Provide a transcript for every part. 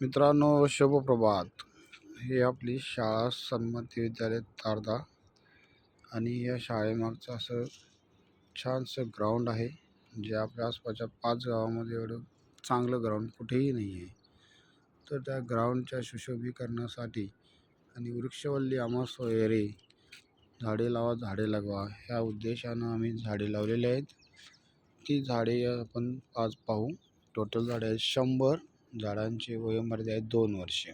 मित्रांनो शुभप्रभात हे आपली शाळा सन्मती विद्यालय तारदा आणि या शाळेमागचं असं छानसं ग्राउंड आहे जे आपल्या आसपासच्या पाच गावामध्ये एवढं चांगलं ग्राउंड कुठेही नाही आहे. तर त्या ग्राउंडच्या सुशोभीकरणासाठी आणि वृक्षवल्ली आम्हा वगैरे झाडे लावा झाडे लागवा ह्या उद्देशानं आम्ही झाडे लावलेली आहेत. ती झाडे आपण आज पाहू. टोटल झाडे आहेत शंभर. झाडांची वयोमर्यादा आहे दोन वर्ष.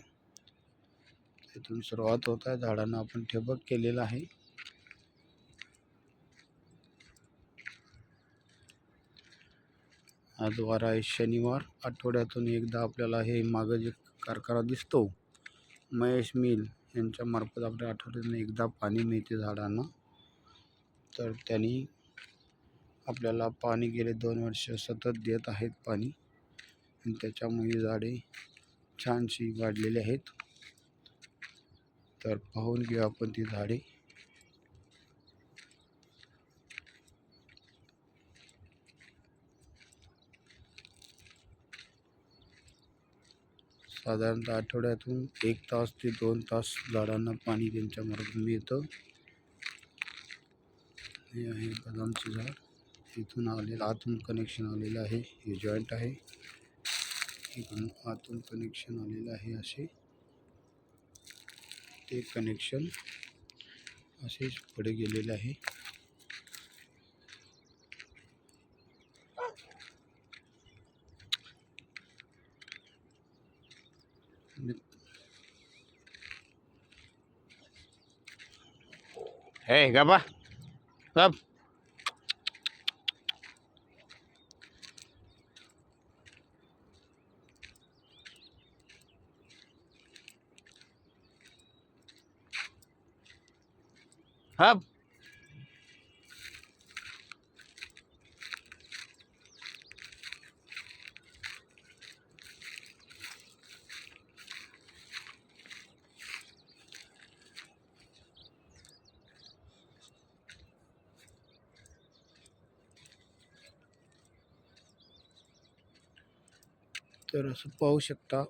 इथून सुरुवात होत आहे. झाडांना आपण ठिबक केलेलं आहे. आज वार आहे शनिवार. आठवड्यातून एकदा आपल्याला हे मागं जे कारखाना दिसतो महेश मिल यांच्यामार्फत आपल्या आठवड्यातून एकदा पाणी मिळते झाडांना. तर त्यांनी आपल्याला पाणी गेले दोन वर्ष सतत देत आहेत पाणी. आणि त्याच्यामुळे झाडे छानशी वाढलेली आहेत. तर पाहून घेऊ आपण ती झाडे. साधारणतः आठवड्यातून एक तास ते दोन तास झाडांना पाणी त्यांच्या मार्फत मिळतं. हे आहे बदामचं झाड. इथून आलेलं आतून कनेक्शन आलेलं आहे. हे जॉईंट आहे. इकडून आतून कनेक्शन आलेलं आहे असे. ते कनेक्शन असेच पुढे गेलेले आहे. हे गबा गप. हा तर असं पाहू शकता.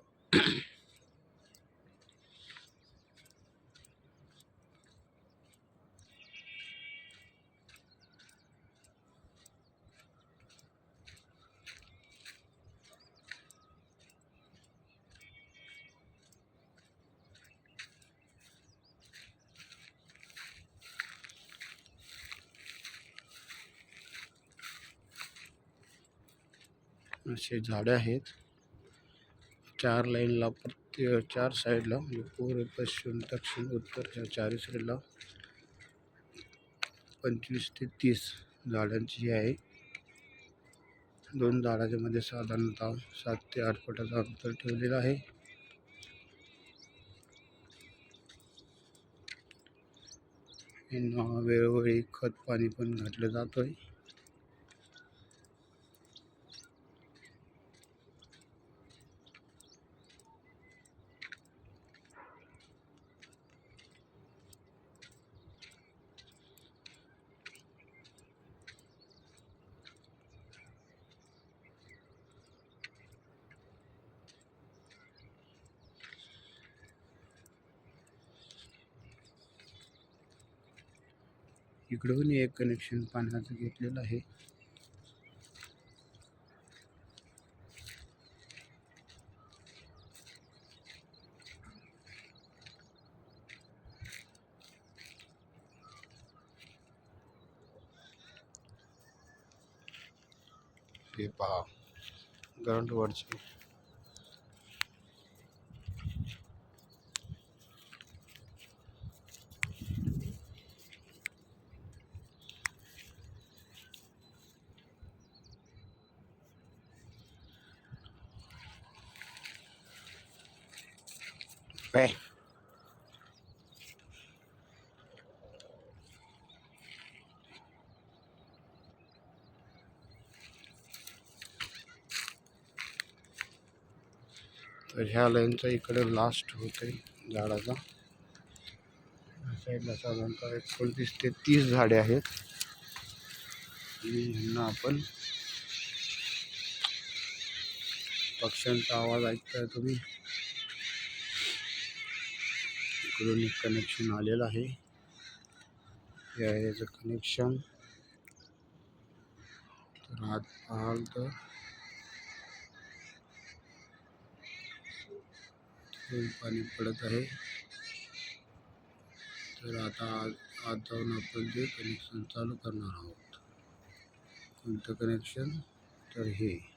असे झाडे आहेत. चार लाईनला प्रत्येक चार साईडला म्हणजे पूर्व पश्चिम दक्षिण उत्तर ह्या चारही साईडला पंचवीस ते तीस झाडांची ही आहे. दोन झाडाच्या मध्ये साधारणतः सात ते आठ फुटाचं अंतर ठेवलेलं आहे. वेळोवेळी खत पाणी पण घातलं जातोय. इकडून एक कनेक्शन पाण्याचं घेतलेलं आहे. हे पहा ग्राउंड पे तर ह्या लाईनचा इकडे लास्ट होते झाडाचा. ह्या साईडला साधारणतः एकोणतीस ते तीस झाडे आहेत. आणि ह्यांना आपण पक्ष्यांचा आवाज ऐकताय तुम्ही. इकडून एक कनेक्शन आलेलं आहे. हे आहे याचं कनेक्शन. तर आज पाहाल तर. पाणी पडत आहे. तर आता आज आज जाऊन आपण ते कनेक्शन चालू करणार आहोत. कोणतं कनेक्शन? तर हे.